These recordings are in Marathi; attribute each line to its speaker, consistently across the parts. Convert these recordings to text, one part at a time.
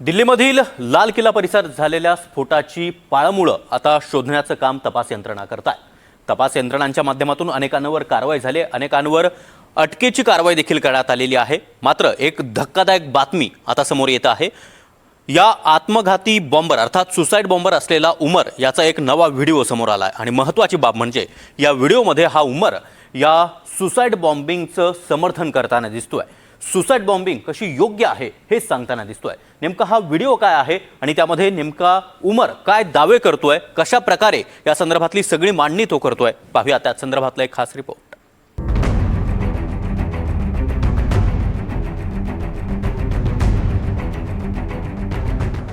Speaker 1: दिल्लीमधील लाल किल्ला परिसरात झालेल्या स्फोटाची पाळमुळं आता शोधण्याचं काम तपास यंत्रणा करत आहे तपास यंत्रणांच्या माध्यमातून अनेकांवर कारवाई झाली. अनेकांवर अटकेची कारवाई देखील करण्यात आलेली आहे. मात्र एक धक्कादायक बातमी आता समोर येत आहे. या आत्मघाती बॉम्बर अर्थात सुसाईड बॉम्बर असलेला उमर याचा एक नवा व्हिडिओ समोर आला आहे आणि महत्त्वाची बाब म्हणजे या व्हिडिओमध्ये हा उमर या सुसाईड बॉम्बिंगचं समर्थन करताना दिसतोय. सुसाईड बॉम्बिंग कशी योग्य आहे हे सांगताना दिसतोय. नेमका हा व्हिडिओ काय आहे आणि त्यामध्ये नेमका उमर काय दावे करतोय कशा प्रकारे या संदर्भातली सगळी मांडणी तो करतोय पाहूया त्या संदर्भातला एक खास रिपोर्ट.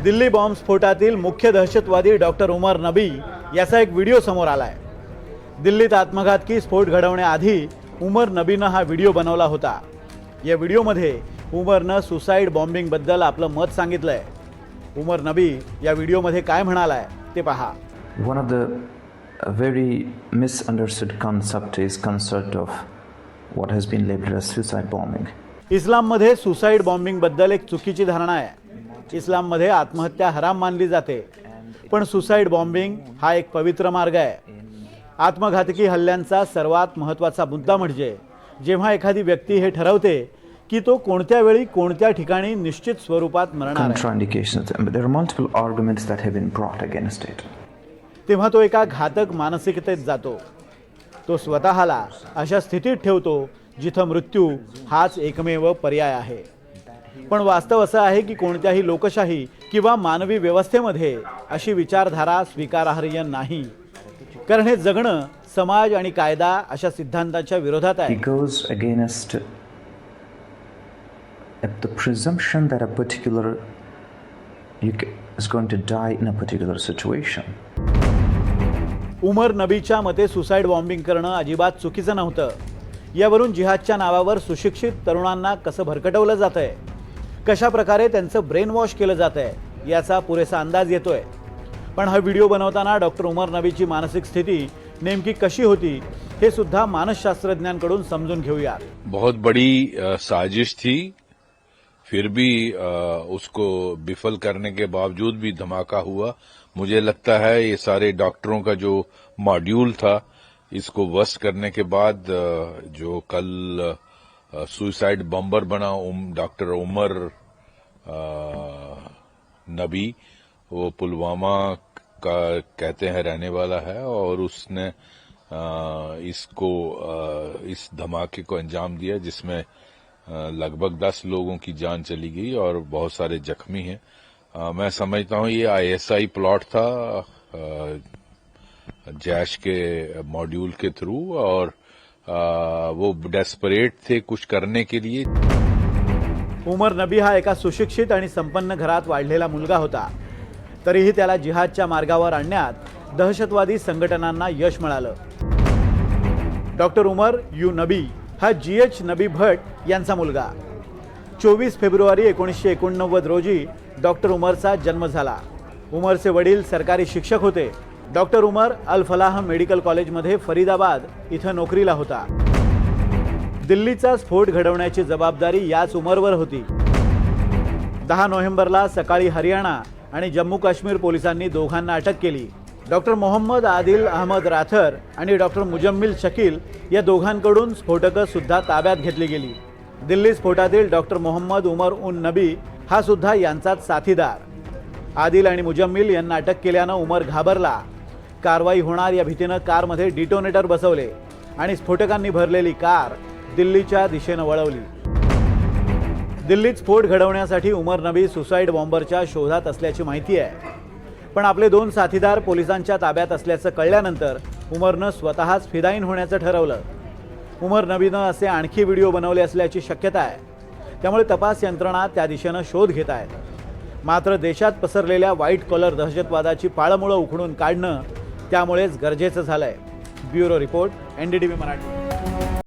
Speaker 2: दिल्ली बॉम्ब स्फोटातील मुख्य दहशतवादी डॉक्टर उमर नबी याचा एक व्हिडिओ समोर आला आहे दिल्लीत आत्मघातकी स्फोट घडवण्याआधी उमर नबीनं हा व्हिडिओ बनवला होता. या व्हिडिओमध्ये उमरनं सुसाईड बॉम्बिंगबद्दल आपलं मत सांगितलंय. उमर नबी या व्हिडिओमध्ये काय म्हणालाय ते पहा.
Speaker 3: The uh, very misunderstood concept is concept of what has been labeled as suicide bombing.
Speaker 2: इस्लाममध्ये सुसाईड बॉम्बिंगबद्दल एक चुकीची धारणा आहे. इस्लाममध्ये आत्महत्या हराम मानली जाते. पण सुसाईड बॉम्बिंग हा एक पवित्र मार्ग आहे. आत्मघातकी हल्ल्यांचा सर्वात महत्त्वाचा मुद्दा म्हणजे जेव्हा एखादी व्यक्ती हे ठरवते की तो कोणत्या वेळी कोणत्या ठिकाणी निश्चित स्वरूपात मरणार. तेव्हा तो एका घातक मानसिकतेत जातो. तो स्वतःला अशा स्थितीत ठेवतो जिथं मृत्यू हाच एकमेव पर्याय आहे. पण वास्तव असं आहे की कोणत्याही लोकशाही किंवा मानवी व्यवस्थेमध्ये अशी विचारधारा स्वीकारार्ह नाही. कारण हे जगणं समाज आणि कायदा अशा सिद्धांताच्या विरोधात आहे.
Speaker 3: Uh, the presumption that a particular is going to die in a particular situation.
Speaker 2: उमर नबीच्या मते सुसाईड बॉम्बिंग करणं अजिबात चुकीचं नव्हतं. यावरून जिहादच्या नावावर सुशिक्षित तरुणांना कसं भरकटवलं जात आहे कशा प्रकारे त्यांचं ब्रेन वॉश केलं जात आहे याचा पुरेसा अंदाज येतोय. पण हा व्हिडिओ बनवताना डॉक्टर उमर नबीची मानसिक स्थिती नेमकी कशी होती हे सुद्धा मानसशास्त्रज्ञांकडून समजून घेऊयात
Speaker 4: बहुत बड़ी साजिश थी फिर भी अ, उसको विफल करने के बावजूद भी धमाका हुआ। मुझे लगता है ये सारे डॉक्टरों का जो मॉड्यूल था इसको वस्त करने के बाद जो कल सुसाइड बम्बर बना उम, डॉक्टर उमर नबी वो पुलवामा का कहते हैं रहने वाला है और उसने अ, इसको अ, इस धमाके को अंजाम दिया जिसमें लगभग दस लोगों की जान चली गई और बहुत सारे जख्मी हैं। मैं समझता हूं ये आईएसआई प्लॉट था जैश के मॉड्यूल के थ्रू और वो डेस्परेट थे कुछ करने के लिए।
Speaker 2: उमर नबी हा एका सुशिक्षित आणि संपन्न घरात वाढलेला मुलगा होता. तरीही त्याला जिहादच्या मार्गावर आणण्यात दहशतवादी संघटनांना यश मिळालं. डॉक्टर उमर यू नबी. हा जी एच नबी भट यांचा मुलगा. चोवीस फेब्रुवारी एकोणीसशे एकोणनव्वद रोजी डॉक्टर उमरचा जन्म झाला. उमरचे वडील सरकारी शिक्षक होते. डॉक्टर उमर अल फलाह मेडिकल कॉलेजमध्ये फरीदाबाद इथं नोकरीला होता. दिल्लीचा स्फोट घडवण्याची जबाबदारी याच उमरवर होती. दहा नोव्हेंबरला सकाळी हरियाणा आणि जम्मू काश्मीर पोलिसांनी दोघांना अटक केली. डॉक्टर मोहम्मद आदिल अहमद राथर आणि डॉक्टर मुजम्मिल शकील या दोघांकडून स्फोटकं सुद्धा ताब्यात घेतली गेली. दिल्ली स्फोटातील डॉक्टर मोहम्मद उमर उन नबी हा सुद्धा यांचाच साथीदार. आदिल आणि मुजम्मिल यांना अटक केल्यानं उमर घाबरला. कारवाई होणार या भीतीनं कारमध्ये डिटोनेटर बसवले आणि स्फोटकांनी भरलेली कार दिल्लीच्या दिशेनं वळवली. दिल्लीत स्फोट घडवण्यासाठी उमर नबी सुसाईड बॉम्बरच्या शोधात असल्याची माहिती आहे. पण आपले दोन साथीदार पोलिसांच्या ताब्यात असल्याचं कळल्यानंतर उमरनं स्वतःच फिदाईन होण्याचं ठरवलं. उमर नबीनं असे आणखी व्हिडिओ बनवले असल्याची शक्यता आहे. त्यामुळे तपास यंत्रणा त्या दिशेनं शोध घेत आहेत. मात्र देशात पसरलेल्या व्हाईट कॉलर दहशतवादाची पाळमुळं उखडून काढणं त्यामुळेच गरजेचं झालंय. Bureau report N D T V Marathi.